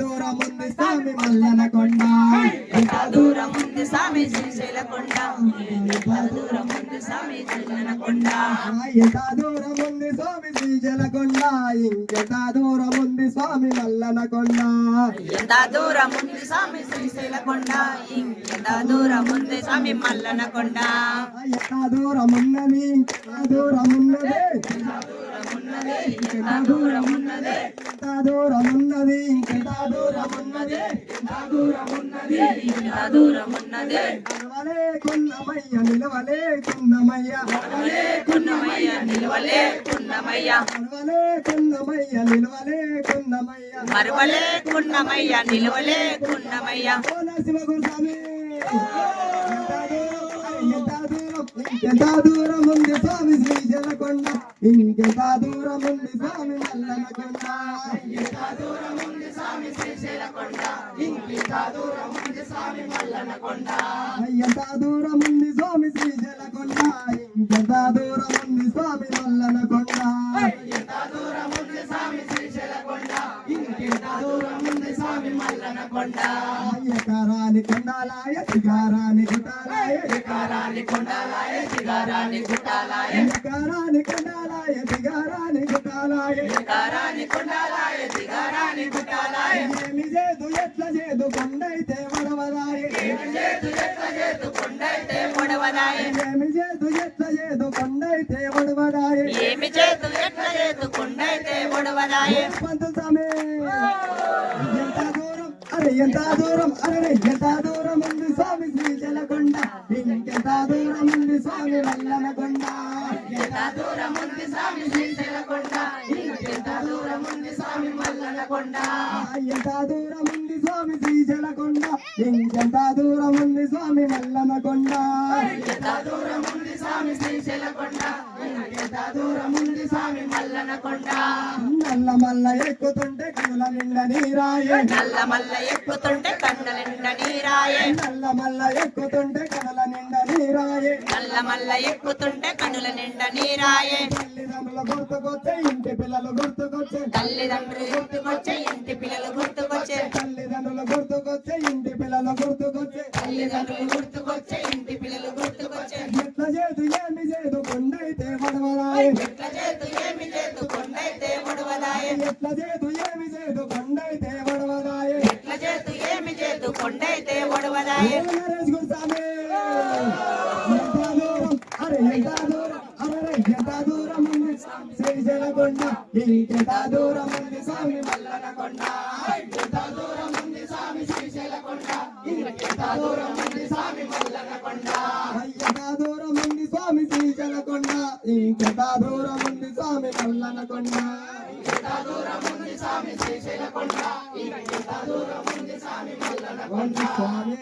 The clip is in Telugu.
దూరం ఉంది స్వామి మల్లన కొండ ఎంత దూరం ఉంది స్వామి శ్రీశైల కొండ ఎంత దూరం ఉంది స్వామి శ్రీశైల కొండ ఎంత దూరం ఉంది స్వామి శ్రీశైల కొండ ఇంకెంత దూరం ఉంది స్వామి మల్లన కొండ ఎంత దూరం ఉంది స్వామి శ్రీశైల కొండ ఇంకెంత దూరం ఉంది స్వామి మల్లన కొండ ఎంత దూరం ఉన్నది ఎంత దూరం ఉన్నది ఎంత దూరం ఉన్నది ఎంత దూరం ఉన్నది ఇంకెంత దూరం ఉన్నది ఎంత దూరం ఉన్నది ఎంత దూరం ఉన్నది నిలవలే కున్నమయ్య నిలవలే కున్నమయ్య కున్నమయ్య నిలవలే కున్నమయ్య నిలవలే కున్నమయ్య నిలవలే కున్నమయ్య మరువలే కున్నమయ్య నిలవలే కున్నమయ్య ఓ నరసింహ గురుస్వామి ఎంత దూరం ఇంకెంత దూరం ఉంది స్వామి శ్రీశైల కొండ ఇంకెంత దూరం ఉంది స్వామి మల్లన కొండ ఎంత దూరం ఉంది స్వామి శ్రీశైల కొండ ఇంకెంత దూరం ఉంది స్వామి మల్లన కొండ ఎంత దూరం ఉంది స్వామి శ్రీశైల కొండ ఇంకెంత దూరం ఉంది స్వామి మల్లన కొండ ఎంత దూరం ఉంది స్వామి శ్రీశైల కొండ ఇంకెంత దూరం ఉంది స్వామి మల్లన కొండ. ఎకరాని కొండాలాయ సిగారాని గుటాలాయ కారాని కొండాలాయ సిగారాని గుట్టాలాయ ఎకరాని కొండాలాయ సిగారాని గుటాలాయ. కారాని కొండాలాయ సిగారాని ఏమి చేదు ఎట్ల చేదు కొండైతే వడవరాయ చేతు ఎట్ల చేతు కొండైతే పొడవదాయ ఏమి చేదు ఎట్ల చేదు కొండైతే వడవరాయ ఏమి చేతు ఎట్ల చేతు కొండైతే పొడవదాయ పంతు స్వామి? ఎంత దూరం అరే ఎంత దూరం అరే ఎంత దూరం ఉంది స్వామి శ్రీశైల కొండ ఇంకెంత దూరం ఉంది స్వామి వల్లన కొండ ఎంత దూరం ఉంది స్వామి శ్రీశైల కొండ ఎంత దూరం ఉంది స్వామి మల్లన కొండ ఎంత దూరం ఉంది స్వామి శ్రీశైల కొండ ఇంకెంత దూరం ఉంది స్వామి మల్లన కొండ ఎంత దూరం ఉంది స్వామి శ్రీశైల కొండ ఎంత దూరం ఉంది స్వామి మల్లన కొండ నల్ల మల్ల ఎక్కుతుంటే కనుల నిండా నీరాయే. నల్ల మల్ల ఎక్కుతుంటే కండల నిండా నీరాయే. నల్ల మల్ల ఎక్కుతుంటే కనుల నిండా నీరాయే. నల్ల మల్ల ఎక్కుతుంటే కనుల నిండా నీరాయే. తల్లిదండ్రుల గుర్తుకొచ్చే ఇంటి పిల్లలు గుర్తుకొచ్చే. తల్లిదండ్రులు గుర్తుకొచ్చే ఇంటి పిల్లలు గుర్తుకొచ్చే. తల్లిదండ్రుల గుర్తుకొచ్చే ఇంటి పిల్లలు గుర్తుకొచ్చే. తల్లిదండ్రులు గుర్తుకొచ్చే ఇంటి పిల్లలు గుర్తుకొచ్చే. ఎట్ల చేదు చేదు ఏమి చేదు కొండైతే వడవరాయే ఎట్ల చేతు ఏమి చేతు కొండైతే పొడవదాయే ఓ నరేష్ గురుస్వామి! ఎంత దూరం? అరే ఎంత దూరం? అరే ఎంత దూరం ఉంది? శ్రీశైల కొండ ఇంకెంత దూరం ఉంది? స్వామి మల్లన కొండ. ఎంత దూరం ఉంది? స్వామి శ్రీశైల కొండ ఇంకెంత దూరం ఉంది? స్వామి మల్లన కొండ ఎంత దూరం ఉంది స్వామి శ్రీశైల కొండ ఇంకెంత దూరం ఉంది స్వామి మల్లన కొండ ఎంత దూరం ఉంది స్వామి శ్రీశైల కొండ ఇంకెంత దూరం ఉంది స్వామి మల్లన కొండ. స్వామి